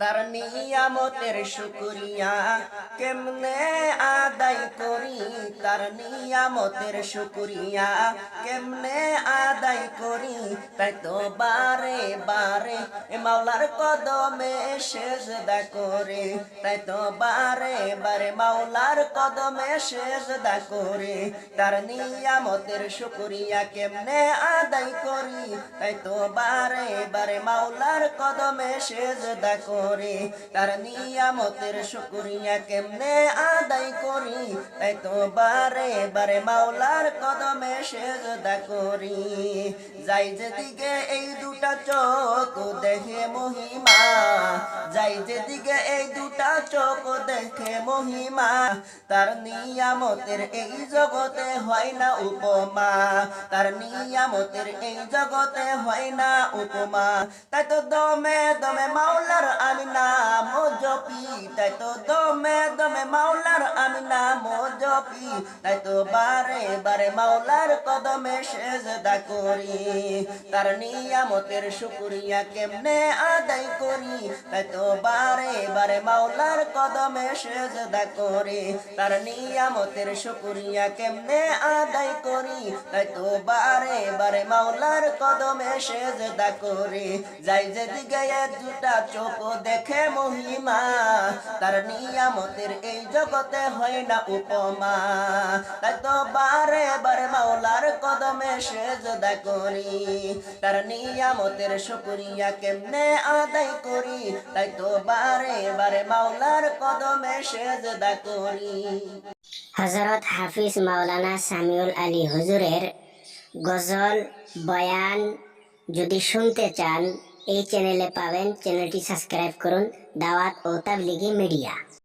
তার নিয়ামতের শুকরিয়া কেমনে আদায় করি, তার নিয়ামতের শুকরিয়া। কেমনে আদায় করি? তাই তো বারে বারে মাওলার কদমে সেজদা করে। তাই তো বারে বারে মাওলার কদমে সেজদা করে। তার নিয়ামতের শুকরিয়া কেমনে আদায় করি? তাই তো বারে বারে মাওলার কদমে সেজদা করে। তার নিয়ামতের শুকরিয়া কেমনে আদায় করি? তাই তো বারে বারে মাওলার কদমে সেজদা করি। যাই যেদিকে এই দুটা চোখ দেখে মহিমা, যাই যেদিকে এই দুটা চোখ দেখে মহিমা, তার নিয়ামতের এই জগতে হয় না উপমা। তার নিয়ামতের এই জগতে হয় না উপমা। তাই তো দমে দমে মাওলার আমি নাম জপি তাই তো দমে দমে মাওলার আমি নাম জপি তাই তো বারে বারে মাওলার কদমে সেজদা করি। তার নিয়ামতের শুকরিয়া কেমনে আদায় করি? তাই তো বারে বারে মাওলার কদমে সেজদা করি। তার নিয়ামতের শুকরিয়া কেমনে আদায় করি? তাই তো বারে বারে মাওলার কদমে সেজদা করি। যাই যেদিকে দিগে দুটা চোখ দেখে মহিমা, তার নিয়ামতের এই জগতে হয় না উপমা। কদমে সেজদা করি। তার নিয়ামতের শুকরিয়া কেমনে আদায় করি? তাই তো বারে বারে মাওলার কদমে সেজদা করি। হজরত হাফিজ মাওলানা সামিউল আলী হুজুরের গজল বয়ান যদি শুনতে চান, এই চ্যানেলে পাবেন। চ্যানেলটি সাবস্ক্রাইব করুন। দাওয়াত ও তাবলিগি মিডিয়া।